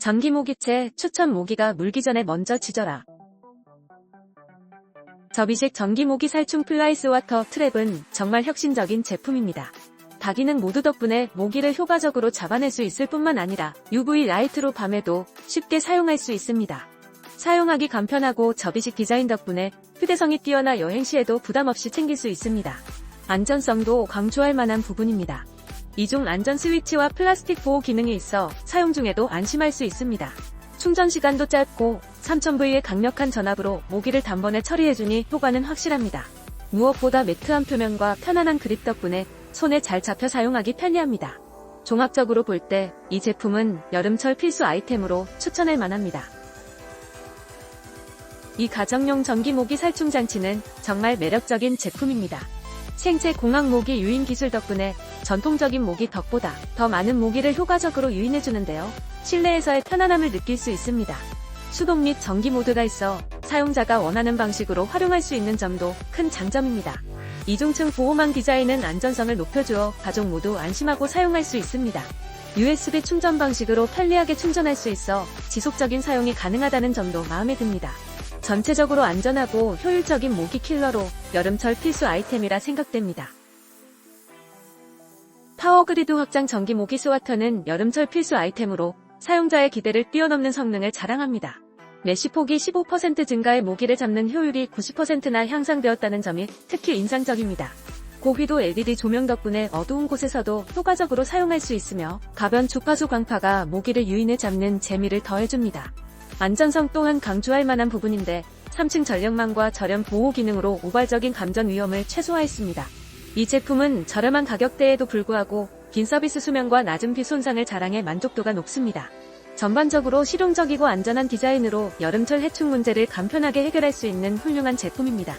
전기 모기채 추천 모기가 물기 전에 먼저 지져라. 접이식 전기 모기 살충 플라이스 와터 트랩은 정말 혁신적인 제품입니다. 다기능 모두 덕분에 모기를 효과적으로 잡아낼 수 있을 뿐만 아니라 UV 라이트로 밤에도 쉽게 사용할 수 있습니다. 사용하기 간편하고 접이식 디자인 덕분에 휴대성이 뛰어나 여행 시에도 부담 없이 챙길 수 있습니다. 안전성도 강조할 만한 부분입니다. 이중 안전 스위치와 플라스틱 보호 기능이 있어 사용 중에도 안심할 수 있습니다. 충전 시간도 짧고 3000V의 강력한 전압으로 모기를 단번에 처리해주니 효과는 확실합니다. 무엇보다 매트한 표면과 편안한 그립 덕분에 손에 잘 잡혀 사용하기 편리합니다. 종합적으로 볼 때 이 제품은 여름철 필수 아이템으로 추천할 만합니다. 이 가정용 전기 모기 살충 장치는 정말 매력적인 제품입니다. 생체 공학 모기 유인 기술 덕분에 전통적인 모기 덕보다 더 많은 모기를 효과적으로 유인해주는데요. 실내에서의 편안함을 느낄 수 있습니다. 수동 및 전기 모드가 있어 사용자가 원하는 방식으로 활용할 수 있는 점도 큰 장점입니다. 이중층 보호망 디자인은 안전성을 높여주어 가족 모두 안심하고 사용할 수 있습니다. USB 충전 방식으로 편리하게 충전할 수 있어 지속적인 사용이 가능하다는 점도 마음에 듭니다. 전체적으로 안전하고 효율적인 모기 킬러로 여름철 필수 아이템이라 생각됩니다. 파워그리드 확장 전기 모기 스와터는 여름철 필수 아이템으로 사용자의 기대를 뛰어넘는 성능을 자랑합니다. 메쉬폭이 15% 증가해 모기를 잡는 효율이 90%나 향상되었다는 점이 특히 인상적입니다. 고휘도 LED 조명 덕분에 어두운 곳에서도 효과적으로 사용할 수 있으며 가변 주파수 광파가 모기를 유인해 잡는 재미를 더해줍니다. 안전성 또한 강조할 만한 부분인데 3층 전력망과 저렴 보호 기능으로 우발적인 감전 위험을 최소화했습니다. 이 제품은 저렴한 가격대에도 불구하고 긴 서비스 수명과 낮은 비 손상을 자랑해 만족도가 높습니다. 전반적으로 실용적이고 안전한 디자인으로 여름철 해충 문제를 간편하게 해결할 수 있는 훌륭한 제품입니다.